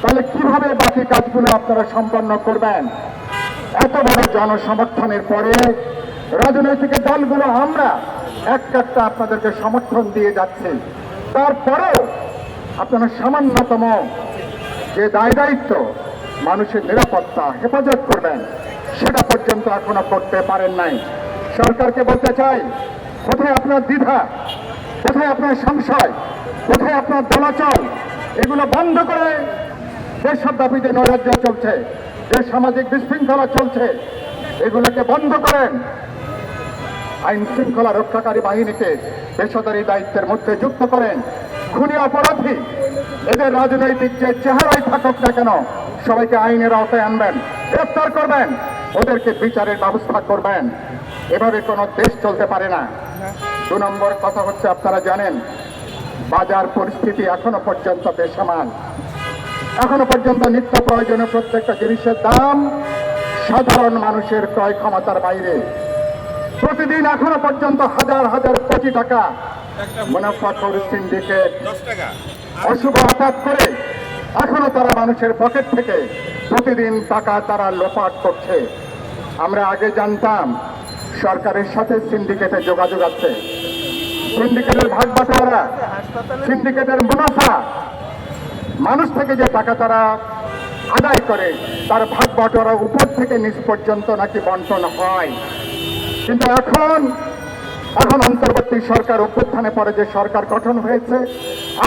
তাহলে কীভাবে বাকি কাজগুলো আপনারা সম্পন্ন করবেন? এত বড় জনসমর্থনের পরে রাজনৈতিক দলগুলো আমরা এক একটা আপনাদেরকে সমর্থন দিয়ে যাচ্ছি। তারপরেও আপনারা সামান্যতম যে দায় দায়িত্ব মানুষের নিরাপত্তা, হেফাজত করবেন, সেটা পর্যন্ত এখনও করতে পারেন নাই। সরকারকে বলতে চাই, কোথায় আপনার দ্বিধা? কোথায় আপনার সংশয়? কোথায় আপনার দলাচল? এগুলো বন্ধ করে দেশব্যাপী যে নৈরাজ্য চলছে, যে সামাজিক বিশৃঙ্খলা চলছে, এগুলোকে বন্ধ করেন। আইন শৃঙ্খলা রক্ষাকারী বাহিনীকে পেশাদারি দায়িত্বের মধ্যে যুক্ত করেন। খুনি অপরাধী, এদের রাজনৈতিক যে চেহারাই থাকুক না কেন, সবাইকে আইনের আওতায় আনবেন, গ্রেফতার করবেন, ওদেরকে বিচারের ব্যবস্থা করবেন। এভাবে কোনো দেশ চলতে পারে না। দু নম্বর কথা হচ্ছে, আপনারা জানেন, বাজার পরিস্থিতি এখনও পর্যন্ত বেসামাল। এখনও পর্যন্ত নিত্য প্রয়োজনীয় প্রত্যেকটা জিনিসের দাম সাধারণ মানুষের ক্রয় ক্ষমতার বাইরে। প্রতিদিন এখনও পর্যন্ত হাজার হাজার কোটি টাকা মুনাফাখোর সিন্ডিকেট। অশুভ আঘাত করে এখনও তারা মানুষের পকেট থেকে প্রতিদিন টাকা তারা লোপাট করছে। আমরা আগে জানতাম সরকারের সাথে সিন্ডিকেটে যোগাযোগ আছে। সিন্ডিকেটের ভাগ বাটোয়ারা সিন্ডিকেটের মুনাফা মানুষ থেকে যে টাকা তারা আদায় করে, তার ভাগ বাটোয়ারা উপর থেকে নিচ পর্যন্ত নাকি বন্টন হয়। কিন্তু এখন এখন অন্তর্বর্তী সরকার অভ্যুত্থানে পরে যে সরকার গঠন হয়েছে,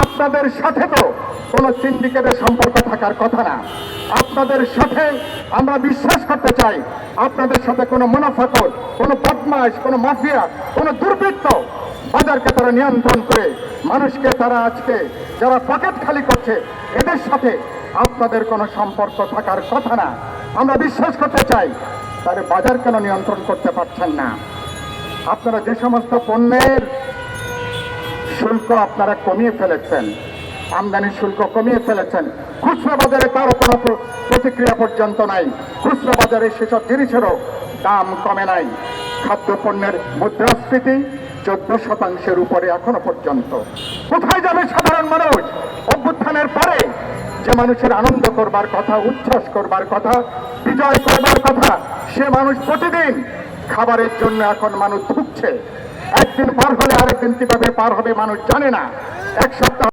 আপনাদের সাথে তো কোনো সিন্ডিকেটের সম্পর্ক থাকার কথা না। আপনাদের সাথে আমরা বিশ্বাস করতে চাই, আপনাদের সাথে কোনো মুনাফাকর কোনো বদমাস কোনো মাফিয়া, কোনো দুর্বৃত্ত বাজারকে তারা নিয়ন্ত্রণ করে, মানুষকে তারা আজকে যারা পকেট খালি করছে, এদের সাথে আপনাদের কোনো সম্পর্ক থাকার কথা না। আমরা বিশ্বাস করতে চাই, তারা বাজার কেন নিয়ন্ত্রণ করতে পারছেন না? আপনারা যে সমস্ত পণ্যের শুল্ক আপনারা কমিয়ে ফেলেছেন, আমদানি শুল্ক কমিয়ে ফেলেছেন, খুচরা বাজারে তারও কোনো প্রতিক্রিয়া পর্যন্ত নাই। খুচরা বাজারে সেসব জিনিসেরও দাম কমে নাই। খাদ্যপণ্যের মুদ্রাস্ফীতি চোদ্দ শতাংশের উপরে এখনও পর্যন্ত। কোথায় যাবে সাধারণ মানুষ? অভ্যুত্থানের পরে যে মানুষের আনন্দ করবার কথা, উচ্ছ্বাস করবার কথা, বিজয় করবার কথা, সে মানুষ প্রতিদিন খাবারের জন্য এখন মানুষ ঢুকছে। একদিন পার হলে আরেকদিন কীভাবে পার হবে মানুষ জানে না। এক সপ্তাহ